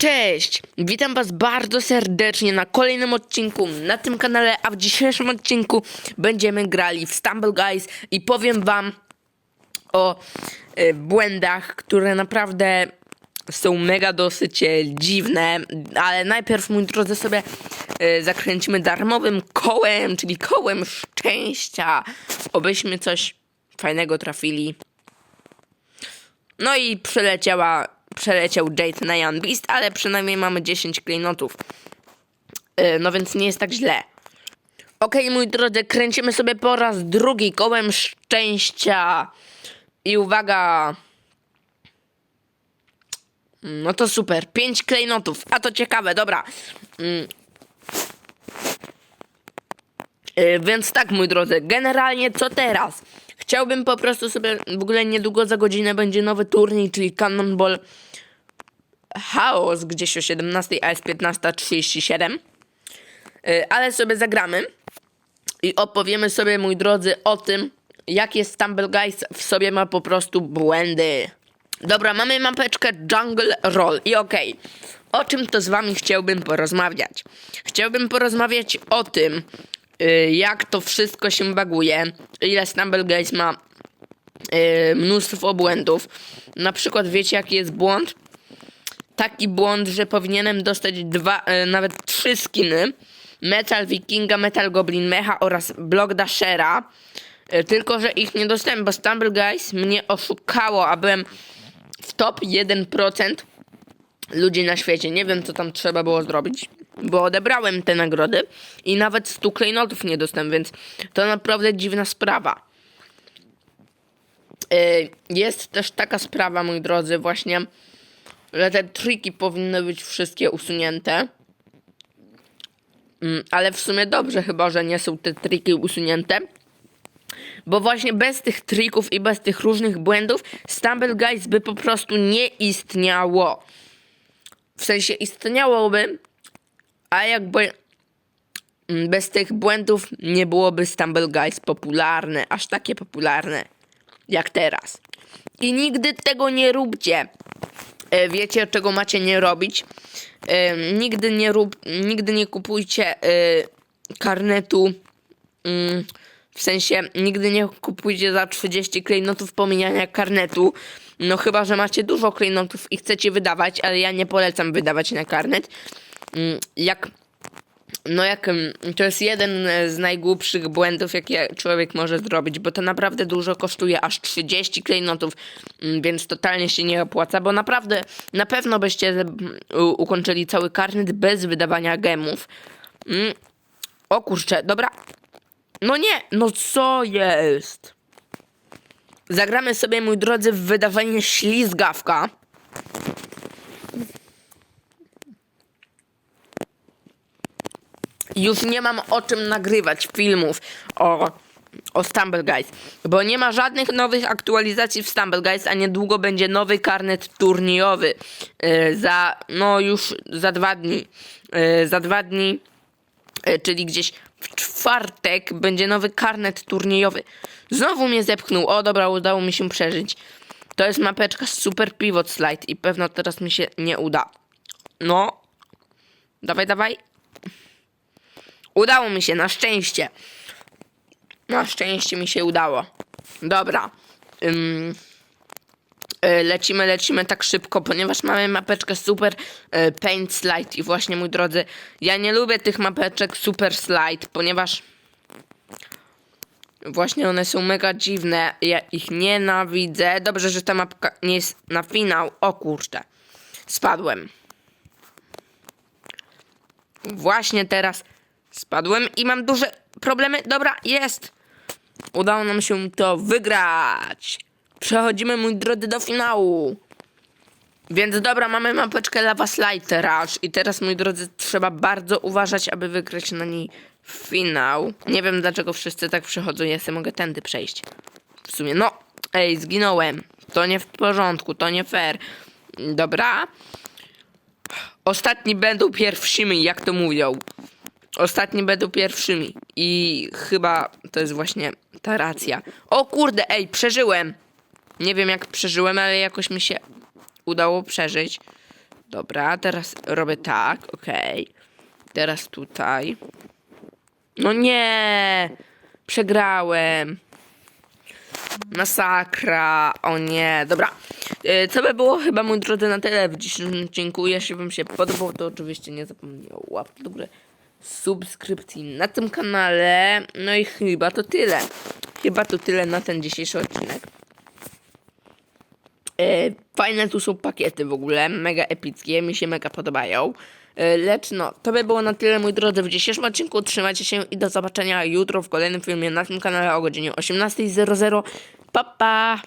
Cześć! Witam Was bardzo serdecznie na kolejnym odcinku na tym kanale, a w dzisiejszym odcinku będziemy grali w Stumble Guys i powiem Wam o e, błędach, które naprawdę są mega dosyć e, dziwne, ale najpierw, mój drodzy, sobie e, zakręcimy darmowym kołem, czyli kołem szczęścia, obyśmy coś fajnego trafili. No i przeleciała, przeleciał Jade na Jan Beast, ale przynajmniej mamy 10 klejnotów. Yy, no więc nie jest tak źle. Okej, mój drodzy, kręcimy sobie po raz drugi kołem szczęścia. I uwaga. No to super, 5 klejnotów, a to ciekawe, dobra. Mm. Yy, więc tak, mój drodzy, generalnie co teraz? Chciałbym po prostu sobie, w ogóle niedługo za godzinę będzie nowy turniej, czyli Cannonball Chaos, gdzieś o 17, a jest 15.37. Yy, ale sobie zagramy i opowiemy sobie, mój drodzy, o tym, jakie Stumble Guys w sobie ma po prostu błędy. Dobra, mamy mapeczkę Jungle Roll i okej, o czym to z wami chciałbym porozmawiać? Chciałbym porozmawiać o tym, y, jak to wszystko się baguje, ile Stumble Guys ma y, mnóstwo błędów. Na przykład wiecie jaki jest błąd? Taki błąd, że powinienem dostać dwa, y, nawet trzy skiny. Metal Wikinga, Metal Goblin Mecha oraz Block Dashera. Y, Tylko, że ich nie dostałem, bo Stumble Guys mnie oszukało, a byłem w top 1% ludzi na świecie. Nie wiem, co tam trzeba było zrobić, bo odebrałem te nagrody i nawet 100 klejnotów nie dostałem, więc to naprawdę dziwna sprawa. Y, Jest też taka sprawa, moi drodzy, właśnie, że te triki powinny być wszystkie usunięte. Mm, Ale w sumie dobrze chyba, że nie są te triki usunięte. Bo właśnie bez tych trików i bez tych różnych błędów Stumble Guys by po prostu nie istniało. W sensie istniałoby, a jakby mm, bez tych błędów nie byłoby Stumble Guys popularne, aż takie popularne jak teraz. I nigdy tego nie róbcie. E, Wiecie, czego macie nie robić? E, Nigdy nie rób, nigdy nie kupujcie e, karnetu mm, w sensie nigdy nie kupujcie za 30 klejnotów pomijania karnetu. No chyba, że macie dużo klejnotów i chcecie wydawać, ale ja nie polecam wydawać na karnet. Mm, Jak no jak mm, to jest jeden z najgłupszych błędów, jakie człowiek może zrobić, bo to naprawdę dużo kosztuje, aż 30 klejnotów, mm, więc totalnie się nie opłaca, bo naprawdę na pewno byście ukończyli cały karnet bez wydawania gemów. O kurczę, dobra. No nie, no co jest? Zagramy sobie, mój drodzy, w wydawanie ślizgawka. Już nie mam o czym nagrywać filmów o, o Stumble Guys, bo nie ma żadnych nowych aktualizacji w Stumble Guys, a niedługo będzie nowy karnet turniejowy. Yy, za, no już za dwa dni. Yy, za dwa dni czyli gdzieś w czwartek będzie nowy karnet turniejowy. Znowu mnie zepchnął. O, dobra, udało mi się przeżyć. To jest mapeczka Super Pivot Slide i pewno teraz mi się nie uda. No. Dawaj, dawaj. Udało mi się, na szczęście. Na szczęście mi się udało. Dobra. Ym, e, lecimy, lecimy tak szybko, ponieważ mamy mapeczkę Super e, Paint Slide i właśnie, mój drodzy, ja nie lubię tych mapeczek Super Slide, ponieważ właśnie one są mega dziwne, ja ich nienawidzę. Dobrze, że ta mapka nie jest na finał. O kurczę, spadłem. Właśnie teraz spadłem i mam duże problemy. Dobra, jest. Udało nam się to wygrać. Przechodzimy, mój drodzy, do finału. Więc dobra, mamy mapeczkę Lava Slide Rush i teraz, moi drodzy, trzeba bardzo uważać, aby wygrać na niej finał. Nie wiem, dlaczego wszyscy tak przechodzą, ja sobie mogę tędy przejść. W sumie, no, ej, zginąłem. To nie w porządku, to nie fair. Dobra. Ostatni będą pierwszymi, jak to mówią. Ostatni będą pierwszymi. I chyba to jest właśnie ta racja. O kurde, ej, przeżyłem. Nie wiem jak przeżyłem, ale jakoś mi się udało przeżyć. Dobra, teraz robię tak, okej. Teraz tutaj. No nie! Przegrałem. Masakra. O nie, dobra. E, Co by było chyba, mój drodzy, na tyle w dzisiejszym odcinku. Jeśli wam się podobał, to oczywiście nie zapomnijcie o łapki do góry, subskrypcji na tym kanale. No i chyba to tyle. Chyba to tyle na ten dzisiejszy odcinek. E, Fajne tu są pakiety w ogóle, mega epickie, mi się mega podobają. E, Lecz no, to by było na tyle, mój drodzy, w dzisiejszym odcinku. Trzymajcie się i do zobaczenia jutro w kolejnym filmie na tym kanale o godzinie 18.00. Pa, pa!